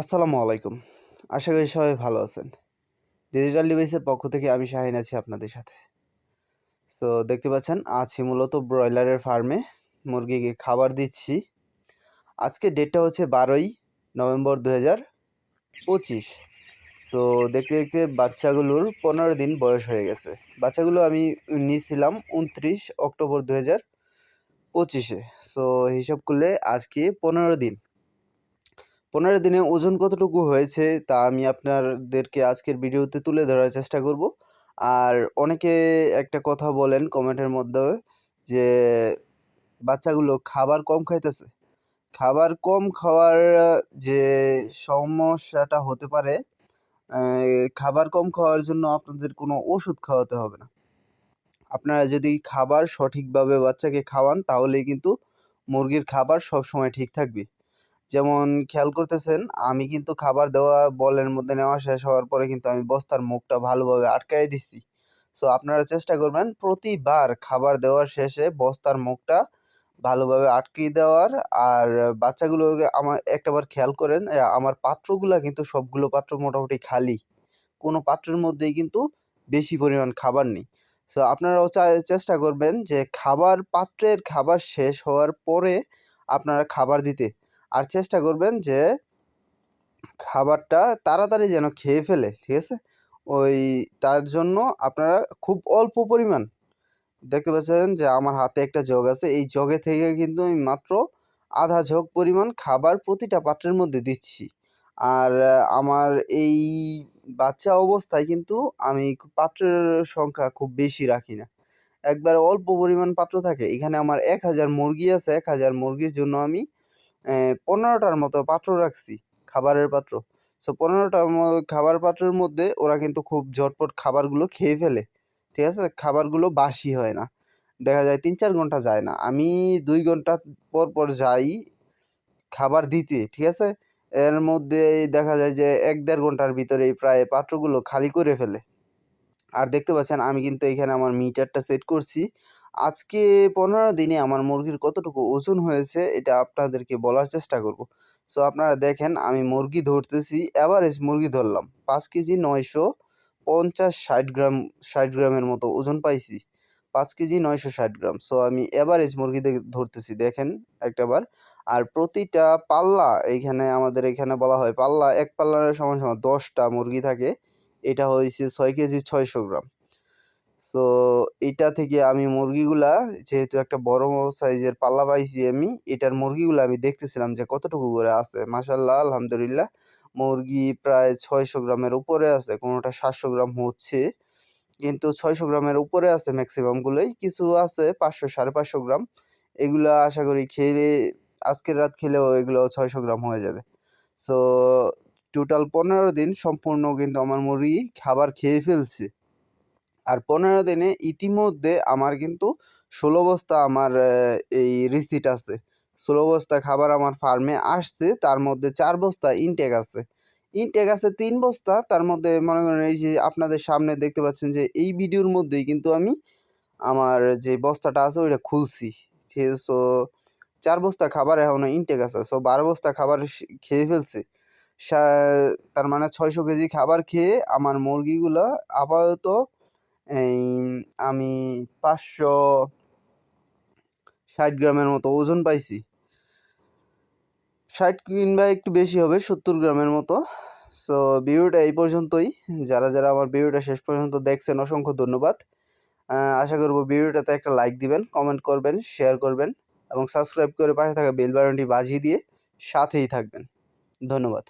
আসসালামু আলাইকুম। আশা করি সবাই ভালো আছেন। ডিজিটাল ডিভাইসের পক্ষ থেকে আমি শাহিন আছি আপনাদের সাথে। তো দেখতে পাচ্ছেন, আছি মূলত ব্রয়লারের ফার্মে। মুরগিকে খাবার দিচ্ছি। আজকে ডেটটা হচ্ছে বারোই নভেম্বর দু হাজার পঁচিশ। সো দেখতে দেখতে বাচ্চাগুলোর পনেরো দিন বয়স হয়ে গেছে। বাচ্চাগুলো আমি নিয়েছিলাম উনত্রিশ অক্টোবর দু হাজার পঁচিশে। সো হিসাব করলে আজকে পনেরো দিন। পনেরো দিনে ওজন কতটুকু হয়েছে তা আমি আপনাদেরকে আজকের ভিডিওতে তুলে ধরার চেষ্টা করব। আর অনেকে একটা কথা বলেন কমেন্টের মধ্যে যে, বাচ্চাগুলো খাবার কম খাইতেছে। খাবার কম খাওয়ার, যে সমস্যাটা হতে পারে খাবার কম খাওয়ার জন্য আপনাদের কোনো ওষুধ খাওয়াতে হবে না। আপনারা যদি খাবার সঠিকভাবে বাচ্চাকে খাওয়ান তাহলেই কিন্তু মুরগির খাবার সব সময় ঠিক থাকবে। যেমন খেয়াল করতেছেন, আমি কিন্তু খাবার দেওয়া, বলের মধ্যে নেওয়া শেষ হওয়ার পরে কিন্তু আমি বস্তার মুখটা ভালোভাবে আটকাই দিচ্ছি সো আপনারা চেষ্টা করবেন প্রতিবার খাবার দেওয়ার শেষে বস্তার মুখটা ভালোভাবে আটকে দেওয়ার। আর বাচ্চাগুলোকে আমার, একটাবার খেয়াল করেন আমার পাত্রগুলো কিন্তু সবগুলো পাত্র মোটামুটি খালি। কোনো পাত্রের মধ্যেই কিন্তু বেশি পরিমাণ খাবার নেই। সো আপনারাও চেষ্টা করবেন যে খাবার, পাত্রের খাবার শেষ হওয়ার পরে আপনারা খাবার দিতে আর চেষ্টা করবেন যে খাবারটা তাড়াতাড়ি যেন খেয়ে ফেলে, ঠিক আছে? ওই তার জন্য আপনারা খুব অল্প পরিমাণ, দেখতে পাচ্ছেন যে আমার হাতে একটা জগ আছে, এই জগে থেকে কিন্তু আমি মাত্র আধা ঝোঁক পরিমাণ খাবার প্রতিটা পাত্রের মধ্যে দিচ্ছি। আর আমার এই বাচ্চা অবস্থায় কিন্তু আমি পাত্রের সংখ্যা খুব বেশি রাখি না। একবার অল্প পরিমাণ পাত্র থাকে, এখানে আমার এক হাজার মুরগি আছে, এক হাজার মুরগির জন্য আমি পনেরোটার মতো পাত্র রাখছি, খাবারের পাত্র। সো পনেরোটার খাবার পাত্রের মধ্যে ওরা কিন্তু খুব ঝটপট খাবারগুলো খেয়ে ফেলে। ঠিক আছে? খাবারগুলো বাসি হয় না। দেখা যায় তিন চার ঘণ্টা যায় না। আমি দুই ঘণ্টা পর পর যাই খাবার দিতে, ঠিক আছে? এর মধ্যে দেখা যায় যে এক দেড় ঘণ্টার ভিতরে প্রায় পাত্রগুলো খালি করে ফেলে। আর দেখতে পাচ্ছেন আমি কিন্তু এখানে আমার মিটারটা সেট করছি। আজকে পনেরো দিনে আমার মুরগির কতটুকু ওজন হয়েছে, এটা আপনাদেরকে বলার চেষ্টা করব। সো আপনারা দেখেন, আমি মুরগি ধরতেছি অ্যাভারেজ মুরগি ধরলাম। পাঁচ কেজি নয়শো পঞ্চাশ ষাট গ্রাম, ষাট গ্রামের মতো ওজন পাইছি। পাঁচ কেজি নয়শো ষাট গ্রাম। সো আমি অ্যাভারেজ মুরগি ধরতেছি, দেখেন একটাবার। আর প্রতিটা পাল্লা, এইখানে আমাদের এখানে বলা হয় পাল্লা, এক পাল্লার সমান সমান দশটা মুরগি থাকে। এটা হয়েছে ছয় কেজি ছয়শো গ্রাম। তো এটা থেকে আমি মুরগিগুলা যেহেতু একটা বড় সাইজের পাল্লা পাইছি আমি, এটার মুরগিগুলো আমি দেখতেছিলাম যে কতটুকু করে আছে। মাসাল্লাহ আলহামদুলিল্লাহ। মুরগি প্রায় ছয়শো গ্রামের উপরে আছে, কোনোটা সাতশো গ্রাম হচ্ছে। কিন্তু ছয়শো গ্রামের উপরে আছে ম্যাক্সিমামগুলোই কিছু আছে পাঁচশো, সাড়ে পাঁচশো গ্রাম। এগুলো আশা করি খেলে, আজকের রাত খেলেও এগুলো ছয়শো গ্রাম হয়ে যাবে। সো টোটাল পনেরো দিন সম্পূর্ণ কিন্তু আমার মুরগি খাবার খেয়ে ফেলছে। আর পনেরো দিনে ইতিমধ্যে আমার কিন্তু ষোলো বস্তা আমার এই রিসিট আছে। ষোলো বস্তা খাবার আমার ফার্মে আসছে, তার মধ্যে চার বস্তা ইনটেক আছে। ইনটেক আছে তিন বস্তা, তার মধ্যে মনে করেন এই যে আপনাদের সামনে দেখতে পাচ্ছেন যে এই ভিডিওর মধ্যেই কিন্তু আমি আমার যে বস্তাটা আছে ওইটা খুলছি। ঠিক আছে সো চার বস্তা খাবার এখনও ইনটেক আছে। সো বারো বস্তা খাবার খেয়ে ফেলছে। তার মানে ছয়শো কেজি খাবার খেয়ে আমার মুরগিগুলো আপাতত এই আমি পাঁচশো ষাট গ্রামের মতো ওজন পাইছি। ষাট কিংবা একটু বেশি হবে, সত্তর গ্রামের মতো। সো ভিডিওটা এই পর্যন্তই। যারা যারা আমার ভিডিওটা শেষ পর্যন্ত দেখছেন, অসংখ্য ধন্যবাদ। আশা করব ভিডিওটাতে একটা লাইক দিবেন কমেন্ট করবেন শেয়ার করবেন এবং সাবস্ক্রাইব করে পাশে থাকা বেল বাটনটি বাজিয়ে দিয়ে সাথেই থাকবেন। ধন্যবাদ।